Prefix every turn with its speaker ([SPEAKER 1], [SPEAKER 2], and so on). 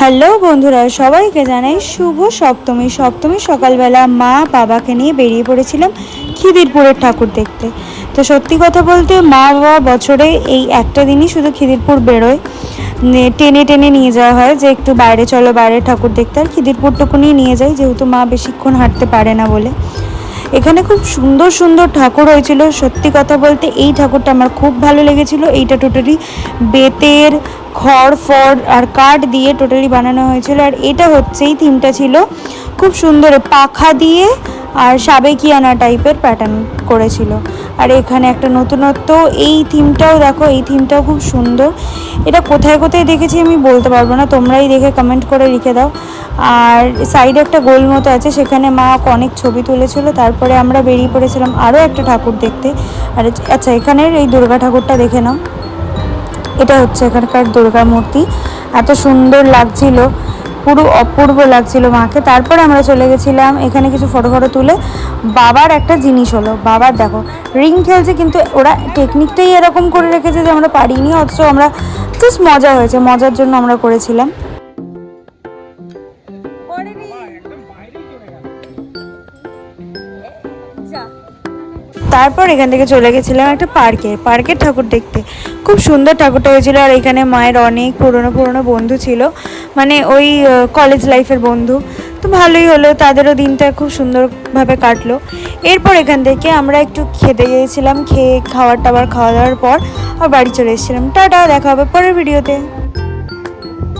[SPEAKER 1] Hello বন্ধুরা, সবাইকে জানাই শুভ সপ্তমী। সপ্তমী সকালবেলা মা বাবাকে নিয়ে বেরিয়ে পড়েছিলাম খিদিরপুরের ঠাকুর দেখতে। তো সত্যি কথা বলতে মা বাবা বছরে এই একটা দিনই শুধু খিদিরপুর বেরোয়। টেনে টেনে নিয়ে যাওয়া হয় যে একটু বাইরে চলো বাইরে ঠাকুর দেখতে। আর খিদিরপুরটুকুনি নিয়ে যাই, যেহেতু মা বেশিক্ষণ হাঁটতে পারে না বলে। এখানে খুব সুন্দর সুন্দর ঠাকুর হয়েছিল। সত্যি কথা বলতে এই ঠাকুরটা আমার খুব ভালো লেগেছিল। এইটা টোটালি বেতের খড়, ফড় আর কাঠ দিয়ে টোটালি বানানো হয়েছিল। আর এটা হচ্ছেই থিমটা ছিল খুব সুন্দর পাখা দিয়ে আর সাবেকিয়ানা টাইপের প্যাটার্ন করেছিল। আর এখানে একটা নতুনত্ব, এই থিমটাও দেখো, এই থিমটাও খুব সুন্দর। এটা কোথায় কোথায় দেখেছি আমি বলতে পারব না, তোমরাই দেখে কমেন্ট করে লিখে দাও। আর সাইডে একটা গোল মতো আছে, সেখানে মা অনেক ছবি তুলেছিল, তারপরে আমরা বেরিয়ে পড়েছিলাম আরও একটা ঠাকুর দেখতে। আর আচ্ছা এখানের এই দুর্গা ঠাকুরটা দেখে নাও। এটা হচ্ছে এখানকার দুর্গা মূর্তি। এত সুন্দর লাগছিল, পুরো অপূর্ব লাগছিল মাকে। তারপরে আমরা চলে গেছিলাম, এখানে কিছু ফটো ফটো তুলে। বাবার একটা জিনিস হলো, বাবার দেখো রিং খেলছে কিন্তু ওরা টেকনিকটাই এরকম করে রেখেছে যে আমরা পারিনি, অথচ আমরা জাস্ট মজা হয়েছে, মজার জন্য আমরা করেছিলাম। তারপর এখান থেকে চলে গেছিলাম একটা পার্কে পার্কের ঠাকুর দেখতে। খুব সুন্দর ঠাকুরটা হয়েছিল আর এখানে মায়ের অনেক পুরনো পুরনো বন্ধু ছিল। মানে ওই কলেজ লাইফের বন্ধু। তো ভালোই হলো, তাদেরও দিনটা খুব সুন্দরভাবে কাটলো। এরপর এখান থেকে আমরা একটু খেতে গিয়েছিলাম, খেয়ে খাবার টাবার খাওয়া দাওয়ার পর আর বাড়ি চলে এসেছিলাম। টাটা, দেখা হবে পরের ভিডিওতে